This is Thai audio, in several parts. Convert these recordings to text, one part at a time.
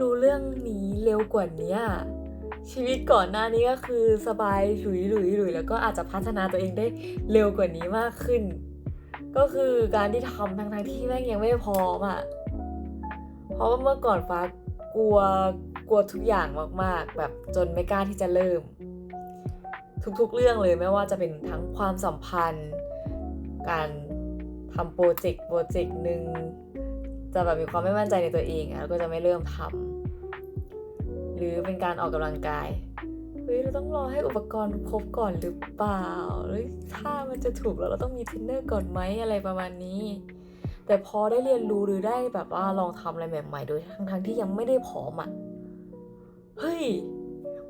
รู้เรื่องนี้เร็วกว่านี้ชีวิตก่อนหน้านี้ก็คือสบายหลุยหลุยหลุยแล้วก็อาจจะพัฒนาตัวเองได้เร็วกว่านี้มากขึ้น ก็คือการที่ทำทั้งทที่แม่งยังไม่พร้อมอะ่ะเพราะว่าเมื่อก่อนฟ้ากลัวกลัวทุกอย่างมากๆ แบบจนไม่กล้าที่จะเริ่ม ทุกๆเรื่องเลยไม่ว่าจะเป็นทั้งความสัมพันธ์ การทำโปรเจกต์โปรเจกต์หนึ่ง จะแบบมีความไม่มั่นใจในตัวเองอะแล้วก็จะไม่เริ่มทำหรือเป็นการออกกำลังกายเฮ้ยเราต้องรอให้อุปกรณ์ครบก่อนหรือเปล่าหรือถ้ามันจะถูกแล้วเราต้องมีเทรนเนอร์ก่อนไหมอะไรประมาณนี้ แต่พอได้เรียนรู้หรือได้แบบว่าลองทำอะไรใหม่ๆ โดยทั้งๆที่ยังไม่ได้พร้อมอะเฮ้ย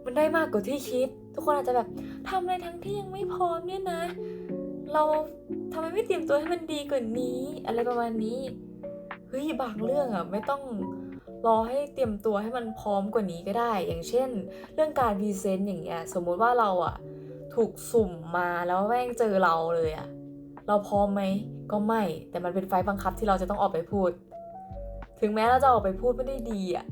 มันได้มากกว่าที่คิด ทุกคนอาจจะแบบทำอะไรทั้งที่ยังไม่พร้อมเนี่ยนะ เราทำไมไม่เตรียมตัวให้มันดีกว่านี้ อะไรประมาณนี้ เฮ้ยบางเรื่องอะไม่ต้องรอให้เตรียมตัวให้มันพร้อมกว่านี้ก็ได้ อย่างเช่น เรื่องการพรีเซนต์อย่างเงี้ยสมมุติว่าเราอะถูกสุ่มมาแล้วแม่งเจอเราเลยอะเราพร้อมไหมก็ไม่ แต่มันเป็นไฟล์บังคับที่เราจะต้องออกไปพูด ถึงแม้เราจะออกไปพูดไม่ได้ดีอะ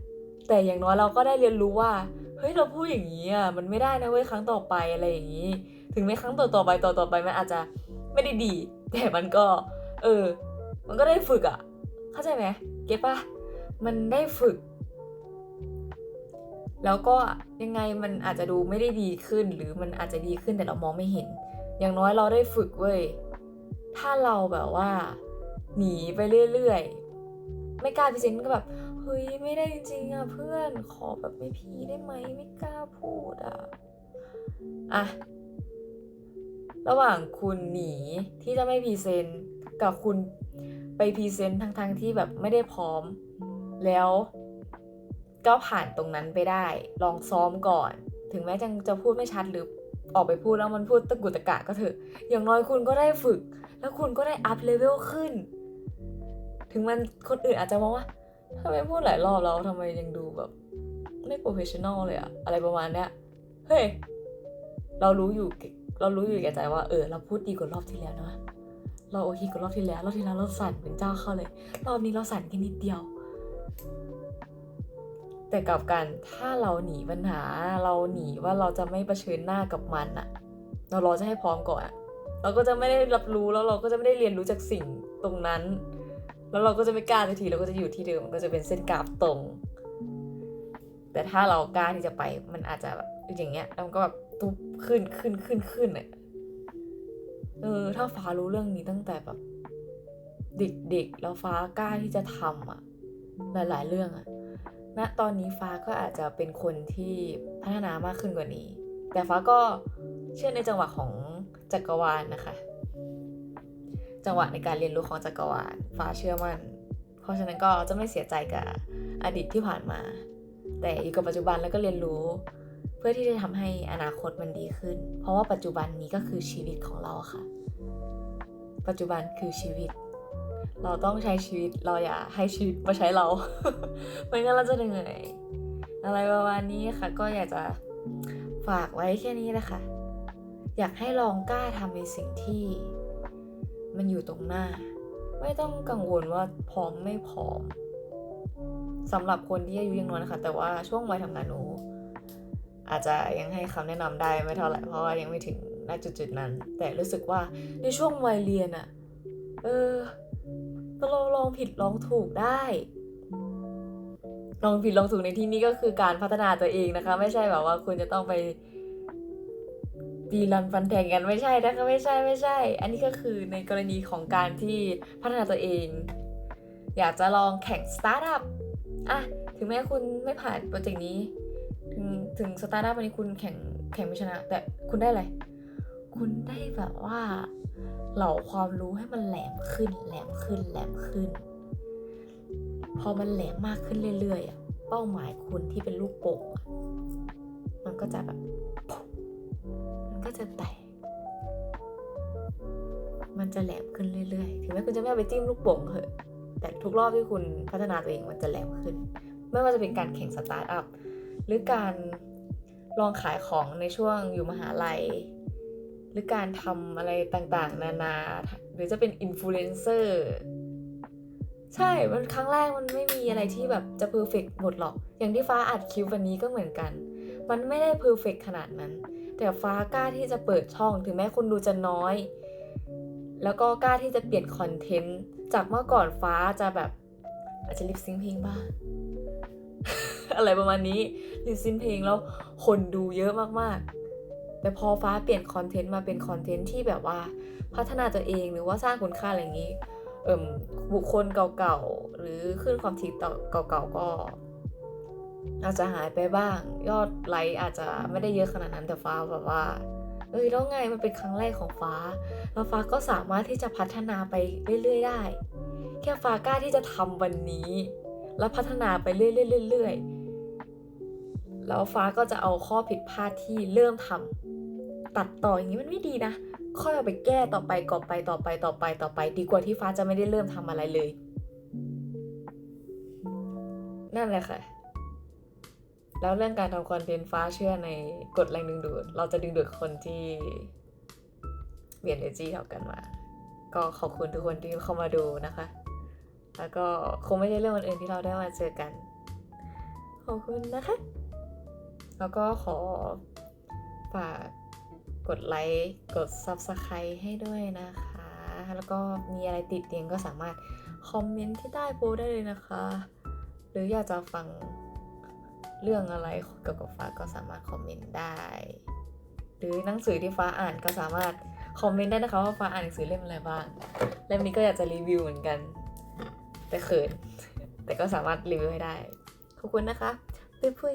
แต่อย่างน้อยเราก็ได้เรียนรู้ว่าเฮ้ยเราพูดอย่างนี้อะมันไม่ได้นะเว้ยครั้งต่อไปอะไรอย่างนี้ ถึงแม้ครั้งต่อต่อไปต่อต่อไปมันอาจจะไม่ได้ดี แต่มันก็ เออ มันก็ได้ฝึกอะ เข้าใจไหมเก็ตปะมันได้ฝึก แล้วก็ยังไงมันอาจจะดูไม่ได้ดีขึ้นหรือมันอาจจะดีขึ้นแต่เรามองไม่เห็น อย่างน้อยเราได้ฝึกเว้ยถ้าเราแบบว่า หนีไปเรื่อยๆ ไม่กล้าพรีเซนต์ก็แบบเฮ้ยไม่ได้จริงๆอะเพื่อนขอแบบไม่พีได้ไหมไม่กล้าพูดอะอะระหว่างคุณหนีที่จะไม่พรีเซนต์กับคุณ ไปพรีเซนต์ทั้งๆที่แบบไม่ได้พร้อม แล้วก็ผ่านตรงนั้นไปได้ ลองซ้อมก่อน ถึงแม้จะจะพูดไม่ชัดหรือออกไปพูดแล้วมันพูดตะกุกตะกะก็เถอะ อย่างน้อยคุณก็ได้ฝึก แล้วคุณก็ได้อัพเลเวลขึ้น ถึงมันคนอื่นอาจจะมองว่าทำไมพูดหลายรอบแล้วทำไมยังดูแบบ ไม่โปรเฟชชั่นอลเลยอะอะไรประมาณเนี้ย เฮ้ย เรารู้อยู่ เรารู้อยู่แก่ใจว่า เออ เราพูดดีกว่ารอบที่แล้วนะ เราโอเคกว่ารอบที่แล้ว รอบที่แล้วเราสั่นเป็นเจ้าเข้าเลย รอบนี้เราสั่นแค่นิดเดียว แต่กับกันถ้าเราหนีปัญหา เราหนีว่าเราจะไม่เผชิญหน้ากับมันอะเรารอจะให้พร้อมก่อนอะเราก็จะไม่ได้รับรู้แล้วเราก็จะไม่ได้เรียนรู้จากสิ่งตรงนั้น แล้วเราก็จะไม่กล้าทันทีเราก็จะอยู่ที่เดิมมันก็จะเป็นเส้นกราฟตรง แต่ถ้าเรากล้าที่จะไปมันอาจจะแบบอย่างเงี้ยแล้วมันก็แบบตุ๊บขึ้นขึ้นขึ้นขึ้นเนี่ย เออ ถ้าฟ้ารู้เรื่องนี้ตั้งแต่แบบเด็กๆแล้วฟ้ากล้าที่จะทำอะหลาย ๆ เรื่องอะณตอนนี้ฟ้าก็อาจจะเป็นคนที่พัฒนามากขึ้นกว่านี้ แต่ฟ้าก็เชื่อในจังหวะของจักรวาลนะคะ จังหวะในการเรียนรู้ของจักรวาลฟ้าเชื่อมัน่น เพราะฉะนั้นก็จะไม่เสียใจกับอดีตที่ผ่านมา แต่อยู่กับปัจจุบันแล้วก็เรียนรู้ เพื่อที่จะทำให้อนาคตมันดีขึ้น เพราะว่าปัจจุบันนี้ก็คือชีวิตของเราค่ะ ปัจจุบันคือชีวิต เราต้องใช้ชีวิตเราอย่าให้ชีวิตมาใช้เราไม่งั้นเราจะเหนื่อยอะไรประมาณนี้ค่ะก็อยากจะฝากไว้แค่นี้นะคะ อยากให้ลองกล้าทำในสิ่งที่มันอยู่ตรงหน้า ไม่ต้องกังวลว่าพร้อมไม่พร้อมสำหรับคนที่อายุยังน้อยนะคะ แต่ว่าช่วงวัยทำงานหนู อาจจะยังให้คำแนะนำได้ไม่เท่าไหร่เพราะว่ายังไม่ถึงณจุดๆนั้น แต่รู้สึกว่าในช่วงวัยเรียนอะเออเราลองผิดลองถูกได้ ลองผิดลองถูกในที่นี้ก็คือการพัฒนาตัวเองนะคะ ไม่ใช่แบบว่าคุณจะต้องไปตีรันฟันแทงกันไม่ใช่นะคะไม่ใช่ไม่ใช่ อันนี้ก็คือในกรณีของการที่พัฒนาตัวเอง อยากจะลองแข่งสตาร์ทอัพอะถึงแม้คุณไม่ผ่านโปรเจกต์นี้ ถึง ถึงสตาร์ทอัพวันนี้คุณแข่งแข่งไม่ชนะ แต่คุณได้อะไร คุณได้แบบว่าเหล่าความรู้ให้มันแหลมขึ้น แหลมขึ้น แหลมขึ้น พอมันแหลมมากขึ้นเรื่อยๆอะเป้าหมายคุณที่เป็นลูกโป่งมันก็จะแบบ มันก็จะแตก มันจะแหลมขึ้นเรื่อยๆ ถึงแม้คุณจะไม่ไปจิ้มลูกโป่งเถอะ แต่ทุกรอบที่คุณพัฒนาตัวเองมันจะแหลมขึ้น ไม่ว่าจะเป็นการแข่งสตาร์ทอัพ หรือการ ลองขายของในช่วงอยู่มหาลัย หรือการทำอะไรต่างๆ นานา หรือจะเป็นอินฟลูเอนเซอร์ใช่ มันครั้งแรกมันไม่มีอะไรที่แบบจะเพอร์เฟกหมดหรอก อย่างที่ฟ้าอัดคลิปวันนี้ก็เหมือนกัน มันไม่ได้เพอร์เฟกขนาดนั้น แต่ฟ้ากล้าที่จะเปิดช่อง ถึงแม้คนดูจะน้อย แล้วก็กล้าที่จะเปลี่ยนคอนเทนต์ จากเมื่อก่อนฟ้าจะแบบอาจจะลิปซิงค์เพลงบ้าง อะไรประมาณนี้ลิปซิงค์เพลงแล้วคนดูเยอะมากๆ แต่พอฟ้าเปลี่ยนคอนเทนต์มาเป็นคอนเทนต์ที่แบบว่าพัฒนาตัวเองหรือว่าสร้างคุณค่าอะไรอย่างนี้เอิ่มบุคคลเก่าๆ หรือขึ้นความถี่ต่อเก่าๆก็ อาจจะหายไปบ้าง ยอดไลค์อาจจะไม่ได้เยอะขนาดนั้นแต่ฟ้าแบบว่า เอ้ยแล้วไงมันเป็นครั้งแรกของฟ้า แล้วฟ้าก็สามารถที่จะพัฒนาไปเรื่อยๆได้ แค่ฟ้ากล้าที่จะทำวันนี้ แล้วพัฒนาไปเรื่อยๆๆๆ แล้วฟ้าก็จะเอาข้อผิดพลาดที่เริ่มทำตัดต่ออย่างนี้มันไม่ดีนะค่อยเอาไปแก้ต่อไปก่อไปต่อไปต่อไปต่อไป ดีกว่าที่ฟ้าจะไม่ได้เริ่มทำอะไรเลย นั่นแหละค่ะ แล้วเรื่องการทำคอนเทนต์ฟ้าเชื่อในกฎแรงดึงดูด เราจะดึงดูดคนที่เวียนเอเจีเท่ากันมา ก็ขอบคุณทุกคนที่เข้ามาดูนะคะ แล้วก็คงไม่ใช่เรื่องอื่นที่เราได้มาเจอกัน ขอบคุณนะคะ แล้วก็ขอฝากกดไลค์กด Subscribe ให้ด้วยนะคะ แล้วก็มีอะไรติดเตียงก็สามารถคอมเมนต์ที่ใต้โพสได้เลยนะคะ หรืออยากจะฟังเรื่องอะไรเกี่ยวกับฟ้าก็สามารถคอมเมนต์ได้ หรือหนังสือที่ฟ้าอ่านก็สามารถคอมเมนต์ได้นะคะว่าฟ้าอ่านหนังสือเล่มอะไรบ้าง เล่มนี้ก็อยากจะรีวิวเหมือนกัน แต่เขิน แต่ก็สามารถรีวิวให้ได้ ขอบคุณนะคะปุ้ยปุ้ย